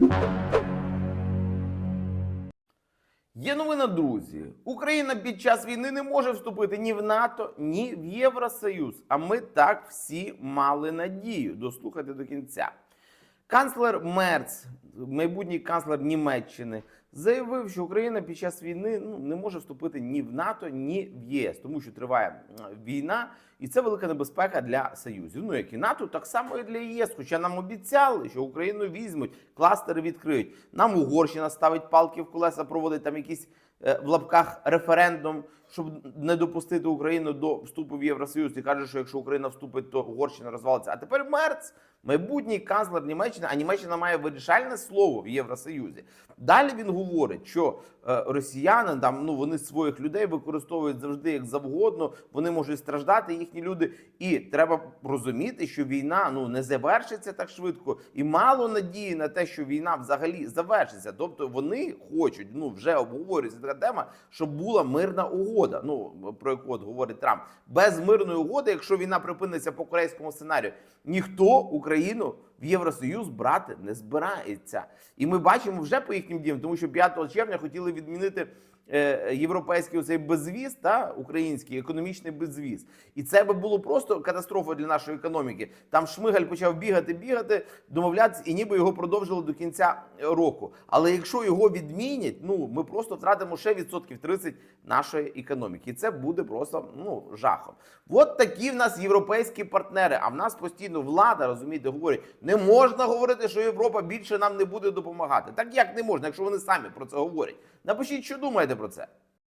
Є новина, друзі. Україна під час війни не може вступити ні в НАТО, ні в Євросоюз. А ми так всі мали надію. Дослухайте до кінця. Канцлер Мерц, майбутній канцлер Німеччини, заявив, що Україна під час війни ну, не може вступити ні в НАТО, ні в ЄС, тому що триває війна, і це велика небезпека для союзів. Ну як і НАТО, так само і для ЄС. Хоча нам обіцяли, що Україну візьмуть, кластери відкриють. Нам Угорщина ставить палки в колеса, проводить там якісь е, в лапках референдум, щоб не допустити Україну до вступу в Євросоюз. І каже, що якщо Україна вступить, то Угорщина розвалиться. А тепер Мерц, майбутній канцлер Німеччини, а Німеччина має вирішальне слово в Євросоюзі. Далі він говорить, що е, росіяни там ну вони своїх людей використовують завжди як завгодно. Вони можуть страждати, їхні люди. І треба розуміти, що війна ну не завершиться так швидко, і мало надії на те, що війна взагалі завершиться. Тобто вони хочуть, ну вже обговорюється така тема, щоб була мирна угода. Ну про яку от говорить Трамп. Без мирної угоди, якщо війна припиниться по корейському сценарію, ніхто Україну в Євросоюз брати не збирається. І ми бачимо вже по їхнім діям, тому що 5 червня хотіли відмінити е, європейський оцей безвіз та український економічний безвіз. І це би було просто катастрофа для нашої економіки. Там Шмигаль почав бігати, бігати, домовлятися, і ніби його продовжили до кінця року. Але якщо його відмінять, ну ми просто втратимо ще відсотків 30 нашої економіки. І це буде просто ну жахом. От такі в нас європейські партнери. А в нас постійно влада, розумієте, говорить, не можна говорити, що Європа більше нам не буде допомагати. Так як не можна, якщо вони самі про це говорять? Напишіть, що думаєте про це.